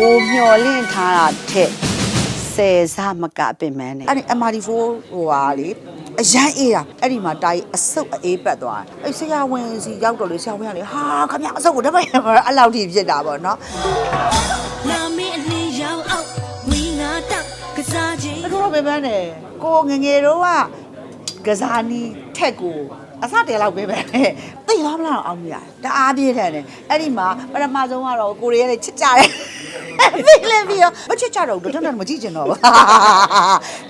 ကိုမျော်လင့်ထားတာထက်ဆယ်စမကပင်မန်းနဲ့အဲ့ဒီ MRD4 ဟိုဟာလေအရန်အေးတာအဲ့ဒီမှာတာကြီးအဆုပ်အေးပတ်သွားတယ်အဲ့ဆရာဝန်စီရောက်တော့လေဆရာဝန်ကလေဟာခမအဆုပ်ကိုတပတ်ရမှာအဲ့လောက်ထိဖြစ်တာပေါ့နော်လာမင်းအလင်းရောင်အောက်ဝီငါတောက်ကစားခြင်းအဲ့တော့ပင်မန်းနဲ့ကိုငယ်ငယ်တော့ကကစားနီးထက်ကိုအစတည်းလောက်ပဲပဲသိသွားမလားအောင်မရတအားပြေးတယ်နဲ့အဲ့ဒီမှာပထမဆုံးကတော့ကိုရီးယားနဲ့ချစ်ကြတယ် သိလဲပြီးတော့မချစ်ကြတော့ဘူးတန်းတန်းမကြည့်ချင်တော့ဘူး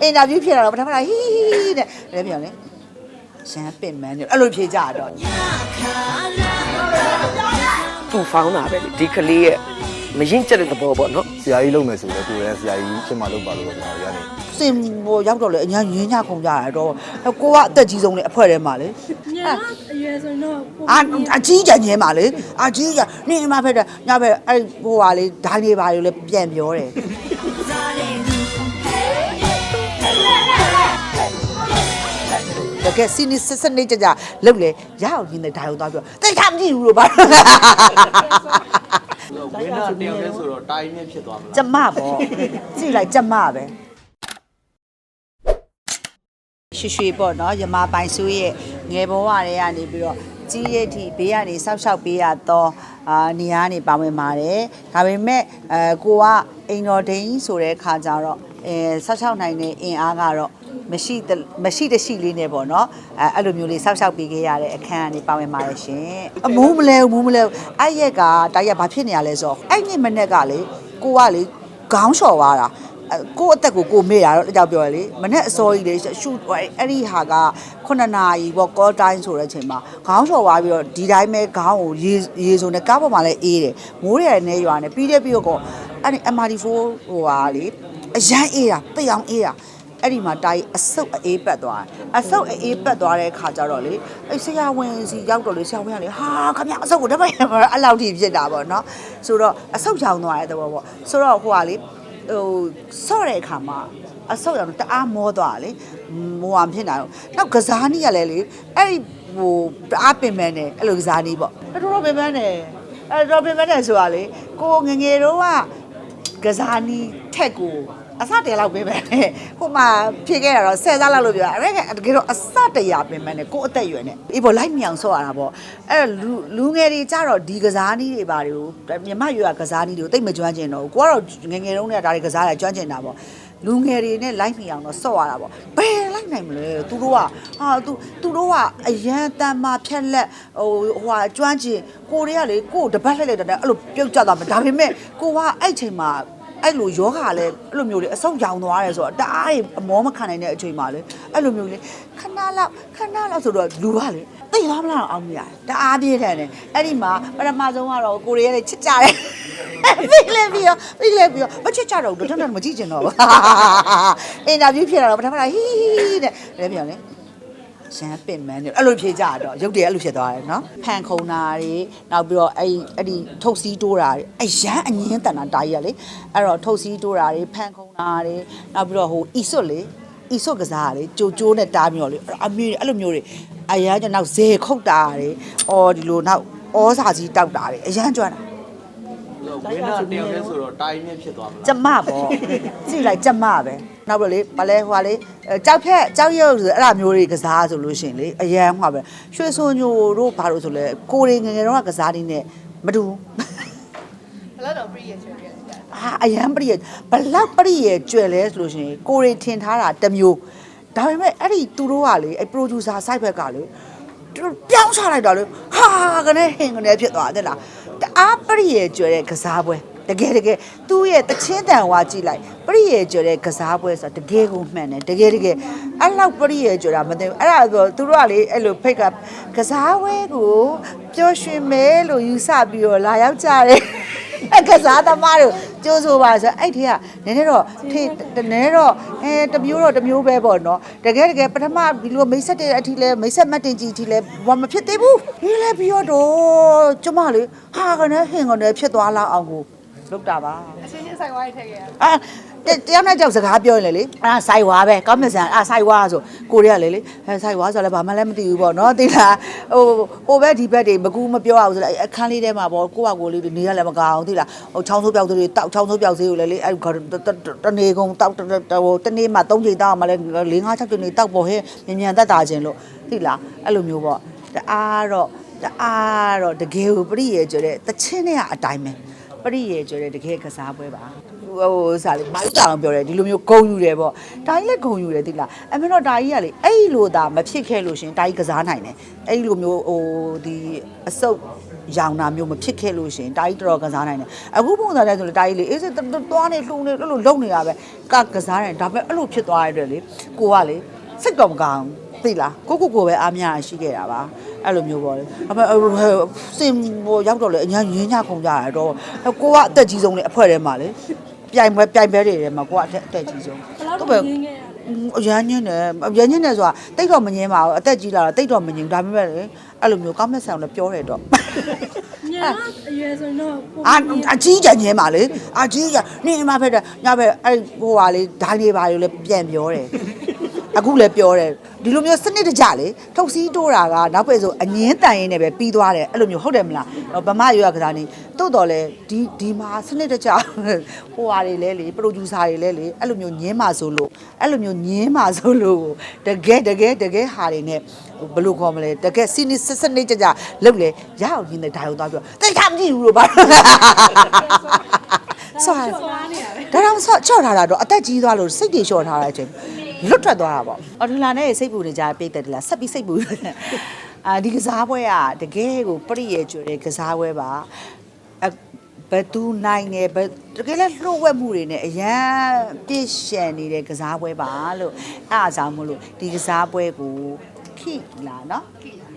အင်တာဗျူးဖြစ်လာတော့ပထမကဟီးဟီးတဲ့လည်းပြောလေရှမ်းပင်မန်းနဲ့အဲ့လိုဖြေကြတော့သူ့ဖောင်းတာပဲလေဒီကလေးရဲ့ မရင်ကျက်တဲ့သဘောပေါ့နော်ဆရာကြီးလုပ်မယ်ဆိုတော့ကိုယ်လည်းဆရာကြီးဖြစ်မှလုပ်ပါလို့ကျွန်တော်ရနေစင်ဘောရောက်တော့လေအညာရင်းညခုံကြရတော့ကိုကအသက်ကြီးဆုံးလေအဖွဲထဲမှာလေညအရွယ်ဆိုရင်တော့အာအကြီးကြညဲမှာလေအကြီးကြနေမှာဖက်တယ်ညဖက်အဲ့ဟိုဟာလေဓာတ်လေးပါလေပြန်ပြောတယ်စားတဲ့သူတကယ်စီနီစစ်စစ်နေကြကြလုတ်လေရအောင်ရင်းတဲ့ဓာတ်ကိုသွားပြောတိတ်ထားမကြည့်ဘူးလို့ပါ ဝင်းနာတယောက်တည်းဆိုတော့တိုင်းမြင့်ဖြစ်သွားမလားကျမပေါ့ကြည့်လိုက်ကျမပဲရွှေရွှေပေါ့နော်ယမပိုင်ဆိုးရဲ့ငယ်ဘဝတွေကနေပြီးတော့ ကြီးရဲ့ထိဘေးကနေဆောက်ရှောက်ပေးရတော့အာနေရာကနေပါဝင်ပါတယ်ဒါပေမဲ့အဲကိုကအိမ်တော်ဒိန်ဆိုတဲ့ခါကျတော့အဲဆောက်ရှောက်နိုင်တဲ့အင်အားကတော့မရှိတမရှိတရှိလေးနဲ့ပေါ့နော်အဲအဲ့လိုမျိုးလေးဆောက်ရှောက်ပေးခဲ့ရတဲ့အခန်းကနေပါဝင်ပါတယ်ရှင်အမူးမလဲဘူးမူးမလဲဘူးအဲ့ရက်ကတာရက်ဘာဖြစ်နေရလဲဆိုတော့အဲ့ညမနေ့ကလေကိုကလေခေါင်းလျှော်သွားတာအဲ ကိုယ့်အသက်ကိုကိုမေ့တာတော့အကြောက်ပြောရလေမနေ့အစောကြီးလေရှူအဲ့ဒီဟာက9နာရီပေါ့ call time ဆိုတဲ့အချိန်မှာခေါင်းလျှော်သွားပြီးတော့ဒီတိုင်းပဲခေါင်းကိုရေရေစုံနဲ့ကားပေါ်မှာလည်းအေးတယ်မိုးရယ်နဲ့ရွာနဲ့ပြီးတဲ့ပြီးတော့အဲ့ဒီ MRD4 ဟိုဟာလေအရန်အေးတာပိတ်အောင်အေးတာအဲ့ဒီမှာတာကြီးအဆုပ်အေးပတ်သွားတယ်အဆုပ်အေးပတ်သွားတဲ့ခါကျတော့လေအဲ့ဆရာဝန်စီရောက်တော့လေဆရာဝန်ကလေဟာခမအဆုပ်ကိုတပတ်ရမှာအဲ့လောက်ထိဖြစ်တာပေါ့နော်ဆိုတော့အဆုပ်ချောင်းသွားတဲ့သဘောပေါ့ဆိုတော့ဟိုကလေ ဟိုဆော့တဲ့အခါမှာအဆုပ်ရောင်တအားမောသွားတယ်လေမောအောင်ဖြစ်နေတာနောက်ကစားနီးကလည်းလေအဲ့ဒီဟိုတအားပင်ပန်းနေအဲ့လိုကစားနီးပေါ့တော်တော်ပင်ပန်းနေအဲ့တော်ပင်ပန်းနေဆိုတာလေကိုငယ်ငယ်တော့ကကစားနီးထက်ကို အစတည်းလောက်ပဲပဲဟိုမှာဖြေခဲ့ရတော့ဆယ်စားလောက်လို့ပြောအဲ့ဒါတကယ်တော့အစတည်းရပင်မနဲ့ကိုယ့်အသက်အရွယ်နဲ့အေးပေါ်လိုက်မြောင်ဆော့ရတာပေါ့အဲ့တော့လူလူငယ်တွေကြတော့ဒီကစားနည်းတွေပါတွေကိုမြမရွယ်ကကစားနည်းတွေကိုတိတ်မကျွမ်းကျင်တော့ဘူးကိုကတော့ငယ်ငယ်တုန်းကဒါတွေကစားရကျွမ်းကျင်တာပေါ့လူငယ်တွေနဲ့လိုက်မြောင်တော့ဆော့ရတာပေါ့ဘယ်လိုက်နိုင်မလဲသူတို့ကဟာသူသူတို့ကအရန်တန်မာဖြက်လက်ဟိုဟိုဟာကျွမ်းကျင်ကိုတွေကလေကိုယ်တပတ်လှည့်လိုက်တဲ့အဲ့လိုပြုတ်ကြတာမဒါပေမဲ့ကိုကအဲ့ချိန်မှာ အဲ့လိုယောဂလည်းအဲ့လိုမျိုးလေအဆုတ်ရောင်သွားတယ်ဆိုတော့တအားကြီးအမောမခံနိုင်တဲ့အချိန်မှာလေအဲ့လိုမျိုးလေခဏလောက်ခဏလောက်ဆိုတော့လူကလေသိသွားမလားအောင်မရတအားပြေးတယ်နဲ့အဲ့ဒီမှာပထမဆုံးကတော့ကိုရီးယားနဲ့ချစ်ကြတယ်သိလဲပြီးတော့သိလဲပြီးတော့မချစ်ကြတော့ဘူးတန်းတန်းမကြည့်ချင်တော့ဘူးအင်တာဗျူးဖြစ်လာတော့ပထမကဟီးဟီးတဲ့လည်းပြောလေ ရှမ်းပင်မန်းနေအဲ့လိုဖြေကြတော့ရုပ်တည်းအဲ့လိုဖြစ်သွားတယ်နော်ဖန်ခုံတာတွေနောက်ပြီးတော့အဲ့အဲ့ဒီထုတ်စီးတိုးတာတွေအရန်အငင်းတန်တာတာကြီးရလေအဲ့တော့ထုတ်စီးတိုးတာတွေဖန်ခုံတာတွေနောက်ပြီးတော့ဟိုအီစွတ်လေအီစွတ်ကစားတာလေကြိုကျိုးနဲ့တားမျိုးလေအမျိုးအဲ့လိုမျိုးတွေအရန်ကျနောက်ဇေခုတ်တာတွေအော်ဒီလိုနောက်ဩစာကြီးတောက်တာတွေအရန်ကျွမ်းတာဝင်းနာတယောက်တည်းဆိုတော့တိုင်းမြင့်ဖြစ်သွားမလားကျမပေါ့ကြည့်လိုက်ကျမပဲ နောက်ပြီးလေဗလဲဟွာလေအဲကြောက်ဖြက်ကြောက်ရုပ်ဆိုအဲ့ဒါမျိုးတွေကစားဆိုလို့ရှိရင်လေအရန်ဟွာပဲရွှေစွန်ညိုတို့ဘာလို့ဆိုလဲကိုရီငယ်ငယ်တော့ကစားနေနဲ့မတူဘူးဘယ်တော့ free ရချင်တယ်အာအရန်ပရိရဲ့ဘလောက်ပရိရဲ့ကျွယ်လဲဆိုလို့ရှိရင်ကိုရီထင်ထားတာတစ်မျိုးဒါပေမဲ့အဲ့ဒီသူတို့ကလေအဲ့ producer site ဘက်ကလေသူတို့ပြောင်းချလိုက်တာလေဟာကနေဟင်ကနေဖြစ်သွားတယ်လားတအားပရိရဲ့ကျွယ်တဲ့ကစားပွဲ တကယ်တကယ်သူ့ရဲ့တချင်းတန်ဝါကြည့်လိုက်ပရိရဲ့ကျွယ်တဲ့ကစားပွဲဆိုတာတကယ်ကိုမှန်တယ်တကယ်တကယ်အဲ့လောက်ပရိရဲ့ကျွယ်တာမသိဘူးအဲ့ဒါဆိုသူတို့ကလေအဲ့လိုဖိတ်ကကစားပွဲကိုပျော်ရွှင်မဲလို့ယူဆပြီးတော့လာရောက်ကြတယ်အကစားသမားတို့ကြိုးဆိုပါဆိုအဲ့ဒီကနည်းနည်းတော့ထေနည်းနည်းတော့အဲတစ်မျိုးတော့တစ်မျိုးပဲပေါ့နော်တကယ်တကယ်ပထမဒီလိုမိတ်ဆက်တဲ့အထိလဲမိတ်ဆက်မတ်တင်ကြီးအထိလဲဘာမဖြစ်သေးဘူးဒီလဲပြီးတော့ကျမလေဟာကနေဟင်ကနေဖြစ်သွားလောက်အောင်ကို လုတ်တာပါအချင်းချင်းဆိုင်ဝိုင်းထည့်ခဲ့ရအာတတရားနဲ့ကြောက်စကားပြောရင်လေလေအာဆိုင်ဝါပဲကောင်းမြတ်ဆန်အာဆိုင်ဝါဆိုကိုရီးယားလေလေအဲဆိုင်ဝါဆိုလည်းဘာမှလည်းမသိဘူးပေါ့နော်သိလားဟိုဟိုဘက်ဒီဘက်တွေမကူမပြောအောင်ဆိုလည်းအခန်းလေးထဲမှာပေါ့ကိုယ့်ဟာကိုယ်လေးနေရလည်းမကောင်းသိလားဟိုချောင်းဆိုးပြောက်တွေတောက်ချောင်းဆိုးပြောက်စေးကိုလည်းလေအဲတနေကုန်တောက်ဟိုတနေ့မှ၃ချိန်တောက်မှလည်း၄၅၆ချိန်နေတောက်ပေါ်ဟဲမြန်မြန်သက်တာခြင်းလို့သိလားအဲ့လိုမျိုးပေါ့တအားတော့တအားတော့တကယ်ကိုပြည့်ရဲ့ကြတဲ့တချင်းနဲ့ကအတိုင်းပဲ ပရိယေကျွဲတဲ့တကယ်ကစားပွဲပါဟိုစားလေမိုက်တောင်ပြောတယ်ဒီလိုမျိုးဂုံယူတယ်ပေါ့ဒါကြီးလည်းဂုံယူတယ်သိလားအမေတော့ဒါကြီးကလေအဲ့လိုသာမဖြစ်ခဲ့လို့ရှင်ဒါကြီးကစားနိုင်တယ်အဲ့လိုမျိုးဟိုဒီအစုပ်ရောင်တာမျိုးမဖြစ်ခဲ့လို့ရှင်ဒါကြီးတော်တော်ကစားနိုင်တယ်အခုပုံစံနဲ့ဆိုလေဒါကြီးလေအေးစစ်သွားနေလှုံနေအဲ့လိုလုံနေရပဲကကစားတယ်ဒါပေမဲ့အဲ့လိုဖြစ်သွားရတဲ့လေကိုကလေစိတ်တော့မကောင်းသိလားကိုကိုကိုပဲအားမရရှိခဲ့တာပါ အဲ့လိုမျိုးပေါ့လေအမေစင်ဘောရောက်တော့လေအညာရင်းညခုံကြရတော့ကိုကအသက်ကြီးဆုံးလေအဖွဲထဲမှာလေပြိုင်ပွဲပြိုင်ပွဲတွေထဲမှာကိုကအသက်ကြီးဆုံးဟုတ်ပဲအရန်ညင်းတယ်အရန်ညင်းတယ်ဆိုတာတိတ်တော့မငင်းပါဘူးအသက်ကြီးလာတော့တိတ်တော့မငင်းဒါပေမဲ့လေအဲ့လိုမျိုးကောင်းမက်ဆန်လည်းပြောတယ်တော့ညာအရွယ်ဆိုရင်တော့ပိုအာအကြီးကြငင်းပါလေအကြီးကြနေမှာဖက်တယ်ညဘက်အဲ့ဟိုဟာလေဒိုင်းနေပါလေလည်းပြန်ပြောတယ် အခုလည်းပြောတယ်ဒီလိုမျိုးစနစ်တကျလေထုတ်စည်းတိုးတာကနောက်ပဲဆိုအငင်းတန်ရင်းနဲ့ပဲပြီးသွားတယ်အဲ့လိုမျိုးဟုတ်တယ်မလားဗမာရွရကစားနေတိုးတော်လဲဒီဒီမှာစနစ်တကျဟိုဟာတွေလဲလေပရိုဂျူဆာတွေလဲလေအဲ့လိုမျိုးညင်းပါဆိုလို့အဲ့လိုမျိုးညင်းပါဆိုလို့တကယ်တကယ်တကယ်ဟာတွေနဲ့ဘယ်လိုခေါ်မလဲတကယ်စီနီစနစ်တကျလုတ်လေရအောင်ညင်းတဲ့ဓာတ်ကိုသွားပြောတိတ်ထားမကြည့်ဘူးလို့ပါဆောဒါတော့ဆောချော့ထားတာတော့အသက်ကြီးသွားလို့စိတ်တွေလျှော့ထားတဲ့အချိန် လွတ်ထွက်သွားတာပေါ့အော်ဒီလာနဲ့စိတ်ပူနေကြပြိတ်တယ်ဒီလားဆက်ပြီးစိတ်ပူအာဒီကစားပွဲကတကယ်ကိုပြည့်ရဲ့ကျွတဲ့ကစားပွဲပါအဘသူနိုင်နေဘတကယ်လဲလှုပ်ဝက်မှုတွေနဲ့အရန်ပြည့်ရှံနေတဲ့ကစားပွဲပါလို့အဲ့အားကြောင့်မလို့ဒီကစားပွဲကိုခိလာနော်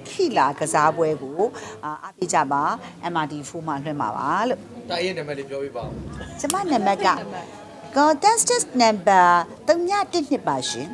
ခိလာကစားပွဲကိုအာအပြစ်ကြပါ MRT4 မှာလွှင့်ပါပါလို့တိုင်းရဲ့နံပါတ်လေးပြောပြပါဦးကျမနံပါတ်က contestant number 312ပါရှင်